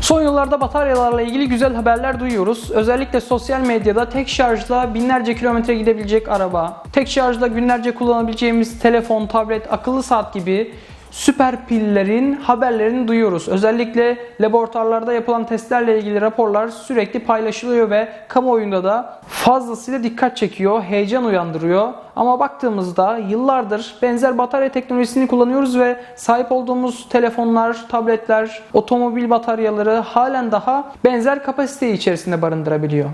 Son yıllarda bataryalarla ilgili güzel haberler duyuyoruz. Özellikle sosyal medyada tek şarjla binlerce kilometre gidebilecek araba, tek şarjla günlerce kullanabileceğimiz telefon, tablet, akıllı saat gibi süper pillerin haberlerini duyuyoruz. Özellikle laboratuvarlarda yapılan testlerle ilgili raporlar sürekli paylaşılıyor ve kamuoyunda da fazlasıyla dikkat çekiyor, heyecan uyandırıyor. Ama baktığımızda yıllardır benzer batarya teknolojisini kullanıyoruz ve sahip olduğumuz telefonlar, tabletler, otomobil bataryaları halen daha benzer kapasiteyi içerisinde barındırabiliyor.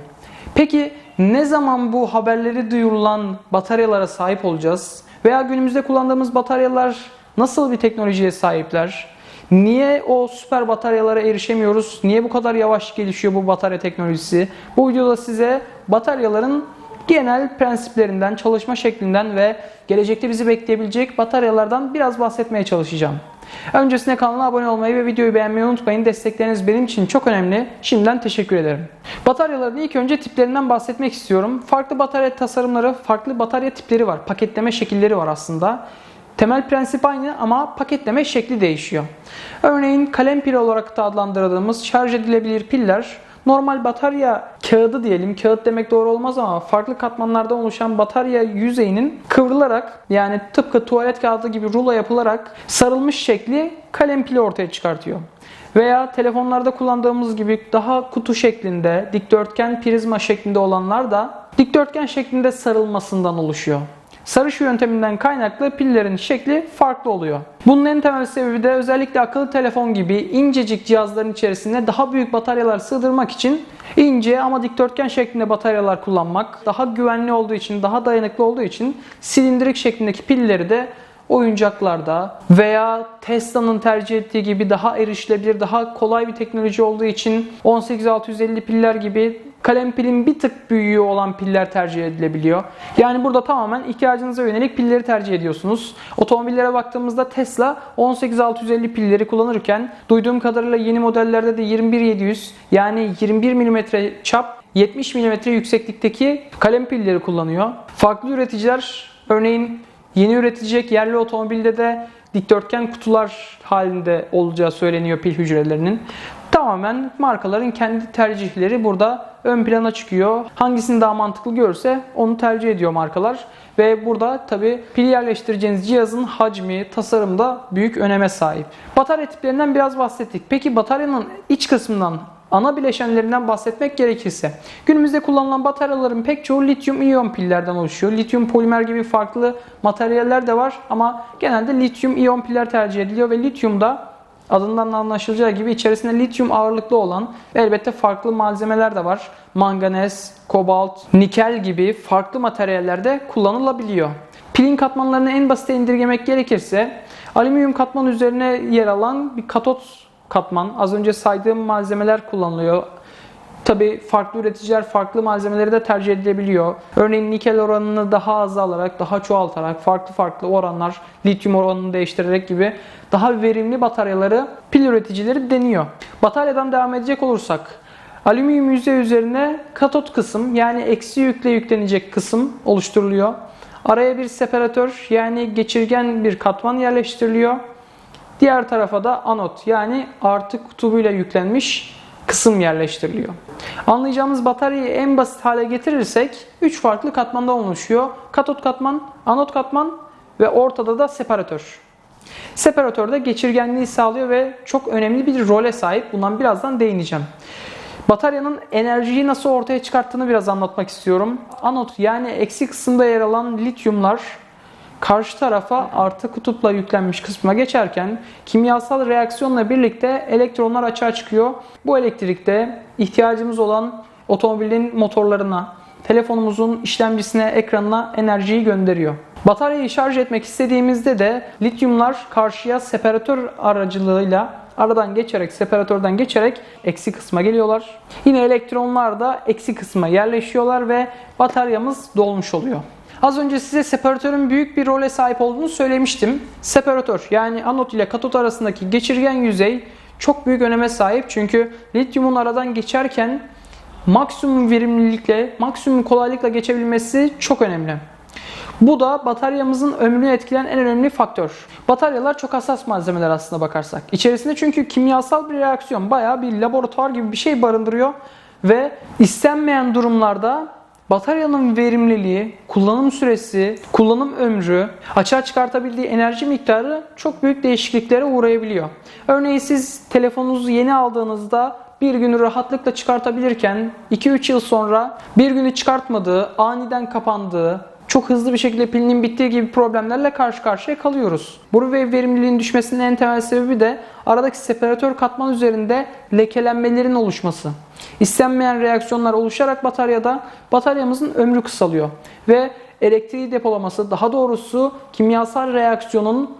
Peki ne zaman bu haberleri duyurulan bataryalara sahip olacağız? Veya günümüzde kullandığımız bataryalar nasıl bir teknolojiye sahipler? Niye o süper bataryalara erişemiyoruz? Niye bu kadar yavaş gelişiyor bu batarya teknolojisi? Bu videoda size bataryaların genel prensiplerinden, çalışma şeklinden ve gelecekte bizi bekleyebilecek bataryalardan biraz bahsetmeye çalışacağım. Öncesinde kanala abone olmayı ve videoyu beğenmeyi unutmayın. Destekleriniz benim için çok önemli. Şimdiden teşekkür ederim. Bataryaların ilk önce tiplerinden bahsetmek istiyorum. Farklı batarya tasarımları, farklı batarya tipleri var. Paketleme şekilleri var aslında. Temel prensip aynı ama paketleme şekli değişiyor. Örneğin kalem pil olarak da adlandırdığımız şarj edilebilir piller normal batarya kağıdı diyelim. Kağıt demek doğru olmaz ama farklı katmanlardan oluşan batarya yüzeyinin kıvrılarak yani tıpkı tuvalet kağıdı gibi rulo yapılarak sarılmış şekli kalem pili ortaya çıkartıyor. Veya telefonlarda kullandığımız gibi daha kutu şeklinde, dikdörtgen prizma şeklinde olanlar da dikdörtgen şeklinde sarılmasından oluşuyor. Sarış yönteminden kaynaklı pillerin şekli farklı oluyor. Bunun en temel sebebi de özellikle akıllı telefon gibi incecik cihazların içerisine daha büyük bataryalar sığdırmak için ince ama dikdörtgen şeklinde bataryalar kullanmak, daha güvenli olduğu için, daha dayanıklı olduğu için silindirik şeklindeki pilleri de oyuncaklarda veya Tesla'nın tercih ettiği gibi daha erişilebilir, daha kolay bir teknoloji olduğu için 18650 piller gibi kalem pilin bir tık büyüğü olan piller tercih edilebiliyor. Yani burada tamamen ihtiyacınıza yönelik pilleri tercih ediyorsunuz. Otomobillere baktığımızda Tesla 18650 pilleri kullanırken duyduğum kadarıyla yeni modellerde de 21700 yani 21 mm çap 70 mm yükseklikteki kalem pilleri kullanıyor. Farklı üreticiler örneğin Yeni üretilecek yerli otomobilde de dikdörtgen kutular halinde olacağı söyleniyor pil hücrelerinin. Tamamen markaların kendi tercihleri burada ön plana çıkıyor. Hangisini daha mantıklı görürse onu tercih ediyor markalar. Ve burada tabi pil yerleştireceğiniz cihazın hacmi, tasarımı da büyük öneme sahip. Batarya tiplerinden biraz bahsettik. Peki bataryanın iç kısmından ana bileşenlerinden bahsetmek gerekirse günümüzde kullanılan bataryaların pek çoğu lityum iyon pillerden oluşuyor. Lityum polimer gibi farklı materyaller de var ama genelde lityum iyon piller tercih ediliyor ve lityum da adından anlaşılacağı gibi içerisinde lityum ağırlıklı olan elbette farklı malzemeler de var. Manganez, kobalt, nikel gibi farklı materyaller kullanılabiliyor. Pilin katmanlarını en basite indirgemek gerekirse alüminyum katman üzerine yer alan bir katot katman. Az önce saydığım malzemeler kullanılıyor. Tabi farklı üreticiler farklı malzemeleri de tercih edilebiliyor. Örneğin nikel oranını daha az alarak, daha çoğaltarak, farklı farklı oranlar, lityum oranını değiştirerek gibi daha verimli bataryaları pil üreticileri deniyor. Bataryadan devam edecek olursak, alüminyum yüzey üzerine katot kısım yani eksi yükle yüklenecek kısım oluşturuluyor. Araya bir separatör yani geçirgen bir katman yerleştiriliyor. Diğer tarafa da anot yani artı kutubuyla yüklenmiş kısım yerleştiriliyor. Anlayacağımız bataryayı en basit hale getirirsek 3 farklı katmandan oluşuyor. Katot katman, anot katman ve ortada da separatör. Separatör de geçirgenliği sağlıyor ve çok önemli bir role sahip. Bundan birazdan değineceğim. Bataryanın enerjiyi nasıl ortaya çıkarttığını biraz anlatmak istiyorum. Anot yani eksi kısımda yer alan lityumlar karşı tarafa artı kutupla yüklenmiş kısma geçerken kimyasal reaksiyonla birlikte elektronlar açığa çıkıyor. Bu elektrikte ihtiyacımız olan otomobilin motorlarına, telefonumuzun işlemcisine, ekranına enerjiyi gönderiyor. Bataryayı şarj etmek istediğimizde de lityumlar karşıya separatör aracılığıyla aradan geçerek, separatörden geçerek eksi kısma geliyorlar. Yine elektronlar da eksi kısma yerleşiyorlar ve bataryamız dolmuş oluyor. Az önce size separatörün büyük bir role sahip olduğunu söylemiştim. Separatör yani anot ile katot arasındaki geçirgen yüzey çok büyük öneme sahip. Çünkü lityumun aradan geçerken maksimum verimlilikle, maksimum kolaylıkla geçebilmesi çok önemli. Bu da bataryamızın ömrünü etkileyen en önemli faktör. Bataryalar çok hassas malzemeler aslında bakarsak. İçerisinde çünkü kimyasal bir reaksiyon, bayağı bir laboratuvar gibi bir şey barındırıyor ve istenmeyen durumlarda bataryanın verimliliği, kullanım süresi, kullanım ömrü, açığa çıkartabildiği enerji miktarı çok büyük değişikliklere uğrayabiliyor. Örneğin siz telefonunuzu yeni aldığınızda bir günü rahatlıkla çıkartabilirken 2-3 yıl sonra bir günü çıkartmadığı, aniden kapandığı, çok hızlı bir şekilde pilinin bittiği gibi problemlerle karşı karşıya kalıyoruz. Bu ve verimliliğin düşmesinin en temel sebebi de aradaki separatör katman üzerinde lekelenmelerin oluşması. İstenmeyen reaksiyonlar oluşarak bataryada bataryamızın ömrü kısalıyor ve elektriği depolaması daha doğrusu kimyasal reaksiyonun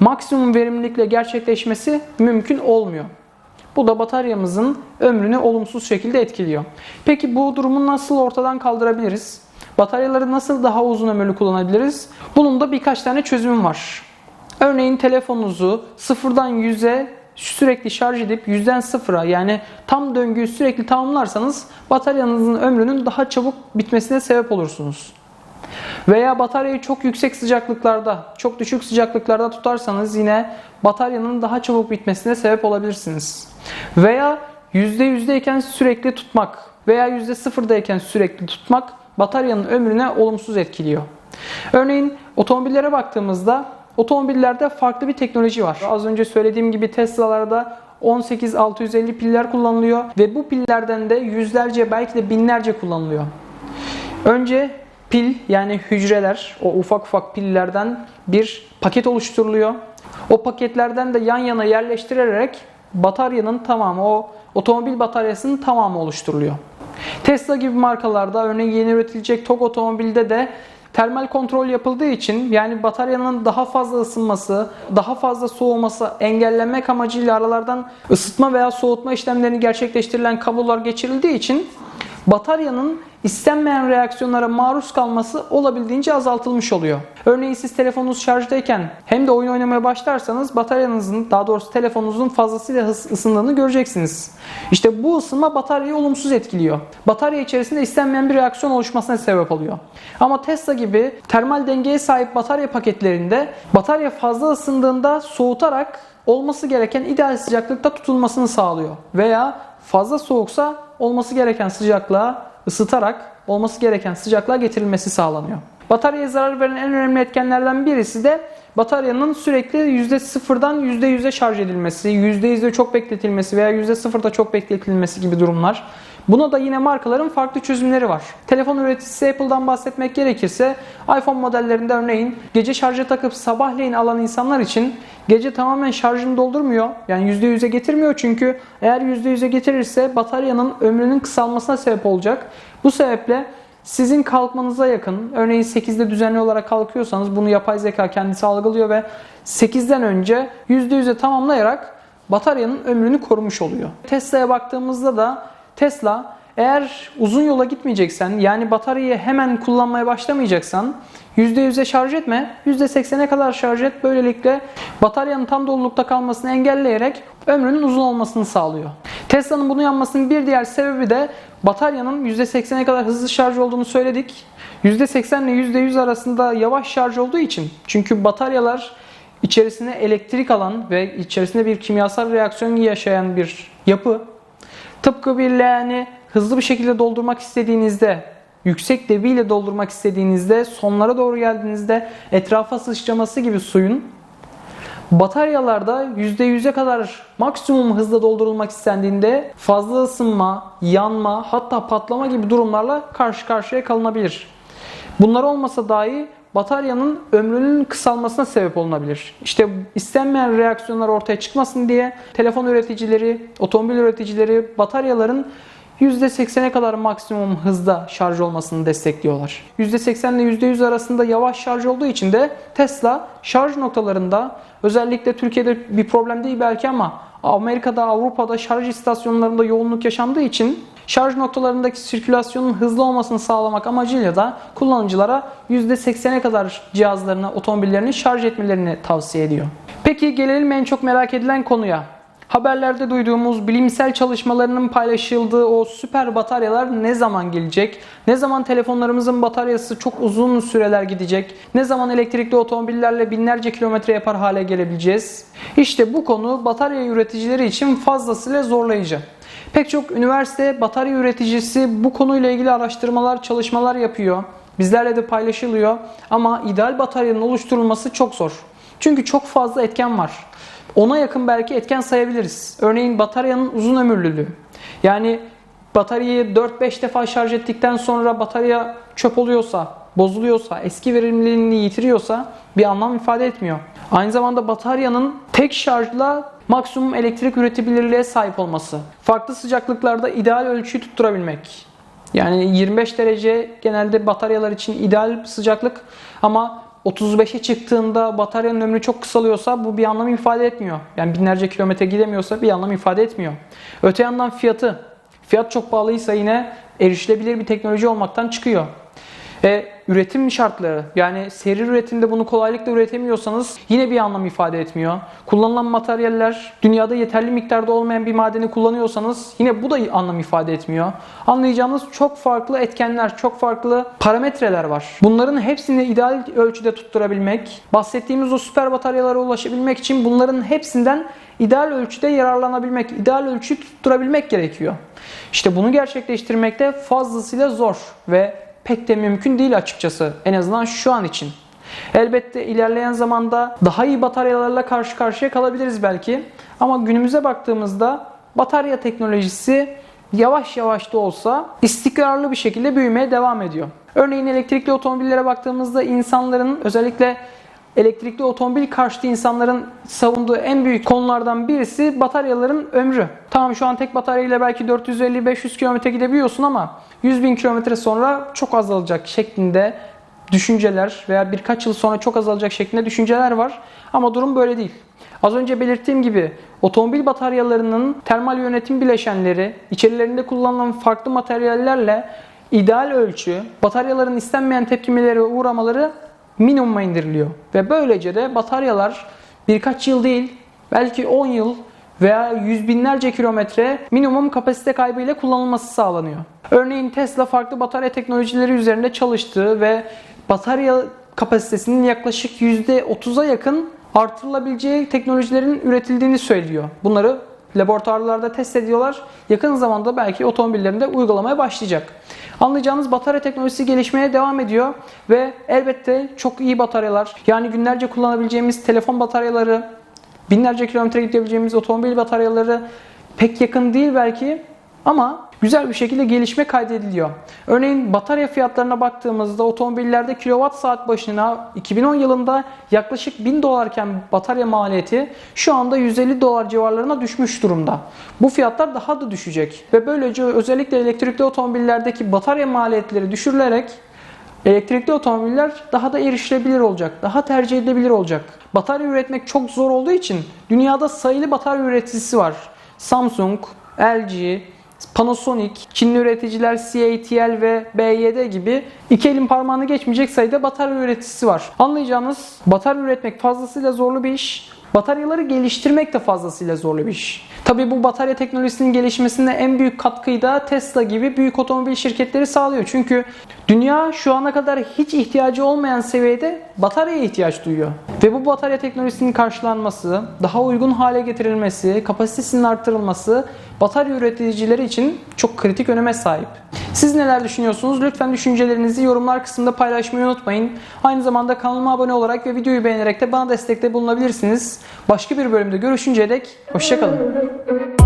maksimum verimlilikle gerçekleşmesi mümkün olmuyor. Bu da bataryamızın ömrünü olumsuz şekilde etkiliyor. Peki bu durumu nasıl ortadan kaldırabiliriz? Bataryaları nasıl daha uzun ömürlü kullanabiliriz? Bunun da birkaç tane çözümüm var. Örneğin telefonunuzu sıfırdan 100'e sürekli şarj edip yüzden sıfıra yani tam döngüyü sürekli tamamlarsanız bataryanızın ömrünün daha çabuk bitmesine sebep olursunuz. Veya bataryayı çok yüksek sıcaklıklarda, çok düşük sıcaklıklarda tutarsanız yine bataryanın daha çabuk bitmesine sebep olabilirsiniz. Veya %100'deyken sürekli tutmak veya %0'dayken sürekli tutmak bataryanın ömrüne olumsuz etkiliyor. Örneğin otomobillere baktığımızda otomobillerde farklı bir teknoloji var. Az önce söylediğim gibi Tesla'larda 18650 piller kullanılıyor ve bu pillerden de yüzlerce belki de binlerce kullanılıyor. Önce pil yani hücreler o ufak ufak pillerden bir paket oluşturuluyor. O paketlerden de yan yana yerleştirilerek bataryanın tamamı o otomobil bataryasının tamamı oluşturuluyor. Tesla gibi markalarda örneğin yeni üretilecek TOG otomobilde de termal kontrol yapıldığı için yani bataryanın daha fazla ısınması, daha fazla soğuması engellemek amacıyla aralardan ısıtma veya soğutma işlemlerini gerçekleştirilen kablolar geçirildiği için bataryanın istenmeyen reaksiyonlara maruz kalması olabildiğince azaltılmış oluyor. Örneğin siz telefonunuz şarjdayken hem de oyun oynamaya başlarsanız bataryanızın daha doğrusu telefonunuzun fazlasıyla ısındığını göreceksiniz. İşte bu ısınma bataryayı olumsuz etkiliyor. Batarya içerisinde istenmeyen bir reaksiyon oluşmasına sebep oluyor. Ama Tesla gibi termal dengeye sahip batarya paketlerinde batarya fazla ısındığında soğutarak olması gereken ideal sıcaklıkta tutulmasını sağlıyor. Veya fazla soğuksa olması gereken sıcaklığa ısıtarak olması gereken sıcaklığa getirilmesi sağlanıyor. Bataryaya zarar veren en önemli etkenlerden birisi de bataryanın sürekli %0'dan %100'e şarj edilmesi, %100'de çok bekletilmesi veya %0'da çok bekletilmesi gibi durumlar. Buna da yine markaların farklı çözümleri var. Telefon üreticisi Apple'dan bahsetmek gerekirse iPhone modellerinde örneğin gece şarja takıp sabahleyin alan insanlar için gece tamamen şarjını doldurmuyor. Yani %100'e getirmiyor çünkü eğer %100'e getirirse bataryanın ömrünün kısalmasına sebep olacak. Bu sebeple sizin kalkmanıza yakın, örneğin 8'de düzenli olarak kalkıyorsanız bunu yapay zeka kendisi algılıyor ve 8'den önce %100'e tamamlayarak bataryanın ömrünü korumuş oluyor. Tesla'ya baktığımızda da Tesla eğer uzun yola gitmeyeceksen yani bataryayı hemen kullanmaya başlamayacaksan %100'e şarj etme, %80'e kadar şarj et. Böylelikle bataryanın tam dolulukta kalmasını engelleyerek ömrünün uzun olmasını sağlıyor. Tesla'nın bunu yapmasının bir diğer sebebi de bataryanın %80'e kadar hızlı şarj olduğunu söyledik. %80 ile %100 arasında yavaş şarj olduğu için. Çünkü bataryalar içerisine elektrik alan ve içerisinde bir kimyasal reaksiyon yaşayan bir yapı. Tıpkı bir leğeni hızlı bir şekilde doldurmak istediğinizde, yüksek debiyle doldurmak istediğinizde, sonlara doğru geldiğinizde etrafa sıçraması gibi suyun bataryalarda %100'e kadar maksimum hızla doldurulmak istendiğinde fazla ısınma, yanma hatta patlama gibi durumlarla karşı karşıya kalınabilir. Bunlar olmasa dahi bataryanın ömrünün kısalmasına sebep olunabilir. İşte istenmeyen reaksiyonlar ortaya çıkmasın diye telefon üreticileri, otomobil üreticileri bataryaların %80'e kadar maksimum hızda şarj olmasını destekliyorlar. %80 ile %100 arasında yavaş şarj olduğu için de Tesla şarj noktalarında özellikle Türkiye'de bir problem değil belki ama Amerika'da, Avrupa'da şarj istasyonlarında yoğunluk yaşandığı için şarj noktalarındaki sirkülasyonun hızlı olmasını sağlamak amacıyla da kullanıcılara %80'e kadar cihazlarını, otomobillerini şarj etmelerini tavsiye ediyor. Peki gelelim en çok merak edilen konuya. haberlerde duyduğumuz bilimsel çalışmalarının paylaşıldığı o süper bataryalar ne zaman gelecek? Ne zaman telefonlarımızın bataryası çok uzun süreler gidecek? Ne zaman elektrikli otomobillerle binlerce kilometre yapar hale gelebileceğiz? İşte bu konu batarya üreticileri için fazlasıyla zorlayıcı. Pek çok üniversite batarya üreticisi bu konuyla ilgili araştırmalar, çalışmalar yapıyor. Bizlerle de paylaşılıyor ama ideal bataryanın oluşturulması çok zor. Çünkü çok fazla etken var. Ona yakın belki etken sayabiliriz. Örneğin bataryanın uzun ömürlülüğü. Yani bataryayı 4-5 defa şarj ettikten sonra batarya çöp oluyorsa, bozuluyorsa, eski verimliliğini yitiriyorsa bir anlam ifade etmiyor. Aynı zamanda bataryanın tek şarjla maksimum elektrik üretebilirliğe sahip olması. Farklı sıcaklıklarda ideal ölçüyü tutturabilmek. Yani 25 derece genelde bataryalar için ideal sıcaklık ama 35'e çıktığında bataryanın ömrü çok kısalıyorsa bu bir anlam ifade etmiyor. Yani binlerce kilometre gidemiyorsa bir anlam ifade etmiyor. Öte yandan fiyatı. Fiyat çok pahalıysa yine erişilebilir bir teknoloji olmaktan çıkıyor. E, üretim şartları yani seri üretimde bunu kolaylıkla üretemiyorsanız yine bir anlam ifade etmiyor. Kullanılan materyaller dünyada yeterli miktarda olmayan bir madeni kullanıyorsanız yine bu da anlam ifade etmiyor. Anlayacağınız çok farklı etkenler, çok farklı parametreler var. Bunların hepsini ideal ölçüde tutturabilmek, bahsettiğimiz o süper bataryalara ulaşabilmek için bunların hepsinden ideal ölçüde yararlanabilmek, ideal ölçüyü tutturabilmek gerekiyor. İşte bunu gerçekleştirmekte fazlasıyla zor ve pek de mümkün değil açıkçası. En azından şu an için. Elbette ilerleyen zamanda daha iyi bataryalarla karşı karşıya kalabiliriz belki. Ama günümüze baktığımızda batarya teknolojisi yavaş yavaş da olsa istikrarlı bir şekilde büyümeye devam ediyor. Örneğin elektrikli otomobillere baktığımızda insanların özellikle elektrikli otomobil karşıtı insanların savunduğu en büyük konulardan birisi bataryaların ömrü. Tamam şu an tek bataryayla belki 450-500 km gidebiliyorsun ama 100 bin kilometre sonra çok azalacak şeklinde düşünceler veya birkaç yıl sonra çok azalacak şeklinde düşünceler var. Ama durum böyle değil. Az önce belirttiğim gibi otomobil bataryalarının termal yönetim bileşenleri içerilerinde kullanılan farklı materyallerle ideal ölçü, bataryaların istenmeyen tepkimelere uğramaları minimuma indiriliyor. Ve böylece de bataryalar birkaç yıl değil belki 10 yıl veya yüz binlerce kilometre minimum kapasite kaybı ile kullanılması sağlanıyor. Örneğin Tesla farklı batarya teknolojileri üzerinde çalıştığı ve batarya kapasitesinin yaklaşık %30'a yakın artırılabileceği teknolojilerin üretildiğini söylüyor. Bunları laboratuvarlarda test ediyorlar. Yakın zamanda belki otomobillerinde uygulamaya başlayacak. Anlayacağınız batarya teknolojisi gelişmeye devam ediyor ve elbette çok iyi bataryalar yani günlerce kullanabileceğimiz telefon bataryaları, binlerce kilometre gidebileceğimiz otomobil bataryaları pek yakın değil belki ama güzel bir şekilde gelişme kaydediliyor. Örneğin batarya fiyatlarına baktığımızda otomobillerde kilowatt saat başına 2010 yılında yaklaşık 1000 dolarken batarya maliyeti şu anda 150 dolar civarlarına düşmüş durumda. Bu fiyatlar daha da düşecek ve böylece özellikle elektrikli otomobillerdeki batarya maliyetleri düşürülerek Elektrikli otomobiller daha da erişilebilir olacak, daha tercih edilebilir olacak. Batarya üretmek çok zor olduğu için dünyada sayılı batarya üreticisi var. Samsung, LG, Panasonic, Çinli üreticiler CATL ve BYD gibi iki elin parmağını geçmeyecek sayıda batarya üreticisi var. Anlayacağınız batarya üretmek fazlasıyla zorlu bir iş. Bataryaları geliştirmek de fazlasıyla zorlu bir iş. Tabii bu batarya teknolojisinin gelişmesinde en büyük katkıyı da Tesla gibi büyük otomobil şirketleri sağlıyor. Çünkü dünya şu ana kadar hiç ihtiyacı olmayan seviyede bataryaya ihtiyaç duyuyor. Ve bu batarya teknolojisinin karşılanması, daha uygun hale getirilmesi, kapasitesinin artırılması batarya üreticileri için çok kritik öneme sahip. Siz neler düşünüyorsunuz? Lütfen düşüncelerinizi yorumlar kısmında paylaşmayı unutmayın. Aynı zamanda kanalıma abone olarak ve videoyu beğenerek de bana destekte bulunabilirsiniz. Başka bir bölümde görüşünceye dek hoşçakalın. thank you.